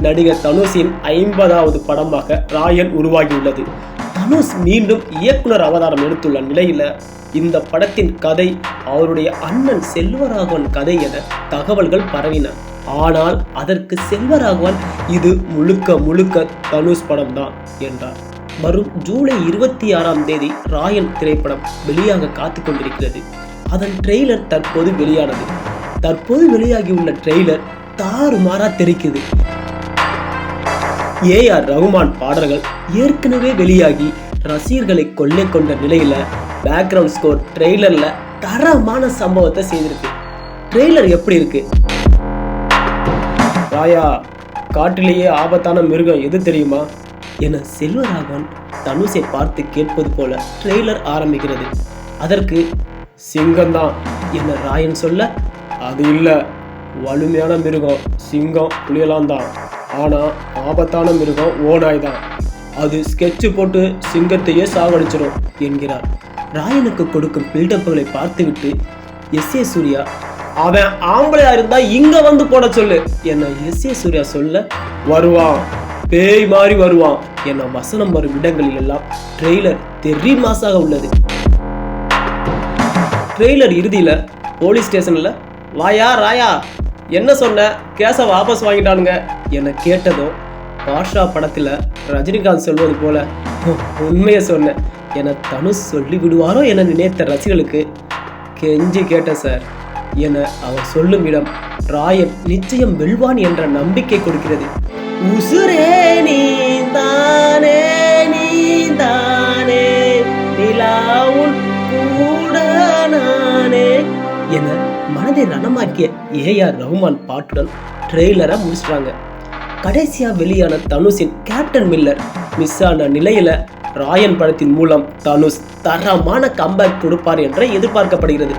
நடிகர் தனுஷின் ஐம்பதாவது படமாக ராயன் உருவாகியுள்ளது. தனுஷ் மீண்டும் இயக்குனர் அவதாரம் எடுத்துள்ள நிலையில இந்த படத்தின் கதை அவருடைய அண்ணன் செல்வராகவன் கதை என தகவல்கள் பரவின. ஆனால் அதற்கு செல்வராகவன் இது முழுக்க முழுக்க தனுஷ் படம்தான் என்றார். வரும் ஜூலை இருபத்தி ஆறாம் தேதி ராயன் திரைப்படம் வெளியாக காத்து கொண்டிருக்கிறது. அதன் ட்ரெய்லர் தற்போது வெளியானது. தற்போது வெளியாகியுள்ள ட்ரெய்லர் தாறுமாறா தெரிக்குது ஏஆர் ரகுமான் பாடல்கள் ஏற்கனவே வெளியாகி ரசிகர்களை கொள்ளை கொண்ட நிலையில பேக்ரவுண்ட் ஸ்கோர் ட்ரெய்லர்ல தரமான சம்பவத்தை செய்திருக்கு. ட்ரெய்லர் எப்படி இருக்கு? ராயா காட்டிலேயே ஆபத்தான மிருகம் எது தெரியுமா? என செல்வராகவன் தனுஷை பார்த்து கேட்பது போல ட்ரெய்லர் ஆரம்பிக்கிறது. அதற்கு சிங்கம்தான் என ராயன் சொல்ல அது இல்லை. வலிமையான மிருகம் சிங்கம் புலியெல்லாம் தான். ஆனால் ஆபத்தான மிருகம் ஓநாய் தான் அது ஸ்கெட்சு போட்டு சிங்கத்தையே சாவடிச்சிடும் என்கிறார். ராயனுக்கு கொடுக்கும் பில்டப்புகளை பார்த்துவிட்டு எஸ். ஏ. சூர்யா அவன் ஆம்பளையா இருந்தா இங்க வந்து போட சொல்லு என்ன எஸ். ஏ. சூர்யா சொல்ல வருவான். பேய் மாதிரி வருவான் என்ன வசனம் வரும் இடங்களில் எல்லாம் ட்ரெய்லர் தெரி மாசாக உள்ளது. ட்ரெய்லர் இறுதியில போலீஸ் ஸ்டேஷன்ல வாயா ராயா என்ன சொன்ன? கேஸை வாபஸ் வாங்கிட்டானுங்க. என்னை கேட்டதும் பாஷா படத்தில் ரஜினிகாந்த் சொல்வது போல உண்மையை சொன்னேன் என தனுஷ் சொல்லி விடுவாரோ என நினைத்த ரசிகளுக்கு கெஞ்சி கேட்டேன் சார். என அவர் சொல்லும் இடம் ராயன் நிச்சயம் வெல்வான் என்ற நம்பிக்கை கொடுக்கிறது. உசுரே நீதானே நீதானே நிலாவுன் கூட நானே என மனதை ரணமாக்கிய ஏஆர் ரஹ்மான் பாட்டுடன் ட்ரெய்லரை முடிச்சிட்டாங்க. கடைசியா வெளியான தனுஷின் கேப்டன் மில்லர் மிஸ் ஆன நிலையில ராயன் படத்தின் மூலம் தனுஷ் தரமான கம்பேக் கொடுப்பார் என்ற எதிர்பார்க்கப்படுகிறது.